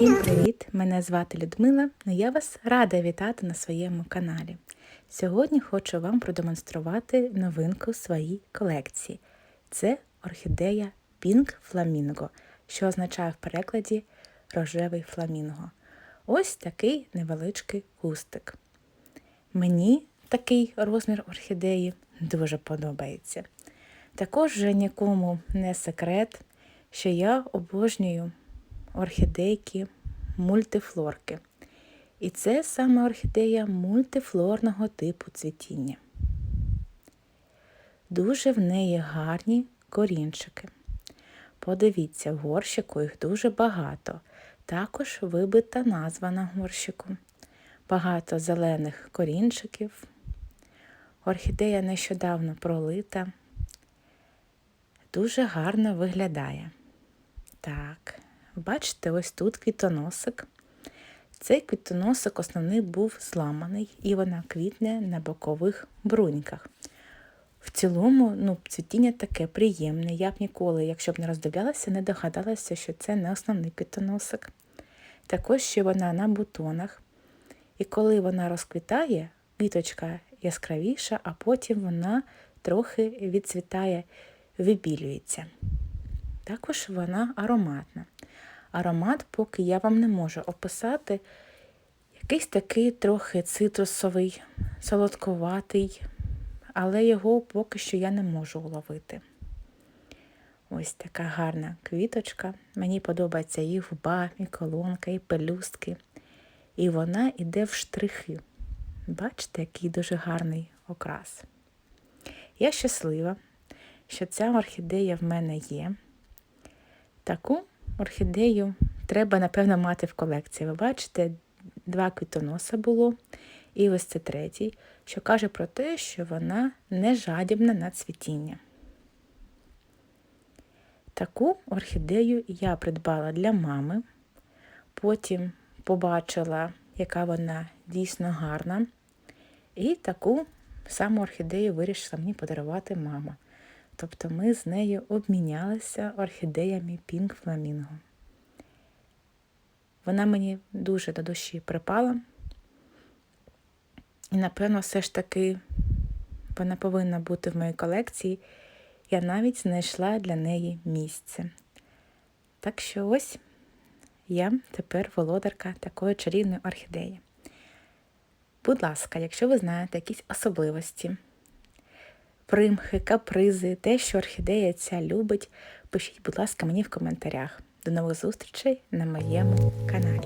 Всім привіт! Мене звати Людмила, і я вас рада вітати на своєму каналі. Сьогодні хочу вам продемонструвати новинку своїй колекції. Це орхідея Pink Flamingo, що означає в перекладі рожевий фламінго. Ось такий невеличкий кустик. Мені такий розмір орхідеї дуже подобається. Також вже нікому не секрет, що я обожнюю орхідейки мультифлорки. І це саме орхідея мультифлорного типу цвітіння. Дуже в неї гарні корінчики. Подивіться, в горщику їх дуже багато. Також вибита назва на горщику. Багато зелених корінчиків. Орхідея нещодавно пролита. Дуже гарно виглядає. Бачите, ось тут квітоносик. Цей квітоносик основний був зламаний, і вона квітне на бокових бруньках. В цілому, ну, цвітіння таке приємне. Я б ніколи, якщо б не роздивлялася, не догадалася, що це не основний квітоносик. Також ще вона на бутонах. І коли вона розквітає, квіточка яскравіша, а потім вона трохи відцвітає, вибілюється. Також вона ароматна. Аромат, поки я вам не можу описати, якийсь такий трохи цитрусовий, солодкуватий, але його поки що я не можу уловити. Ось така гарна квіточка. Мені подобається і губа, і колонка, і пелюстки. І вона йде в штрихи. Бачите, який дуже гарний окрас. Я щаслива, що ця орхідея в мене є. Таку орхідею треба, напевно, мати в колекції. Ви бачите, два квітоноса було, і ось це третій, що каже про те, що вона не жадібна на цвітіння. Таку орхідею я придбала для мами, потім побачила, яка вона дійсно гарна. І таку саму орхідею вирішила мені подарувати мама. Тобто ми з нею обмінялися орхідеями Pink Flamingo. Вона мені дуже до душі припала. І, напевно, все ж таки вона повинна бути в моїй колекції. Я навіть знайшла для неї місце. Так що ось я тепер володарка такої чарівної орхідеї. Будь ласка, якщо ви знаєте якісь особливості, примхи, капризи, те, що орхідея ця любить, пишіть, будь ласка, мені в коментарях. До нових зустрічей на моєму каналі.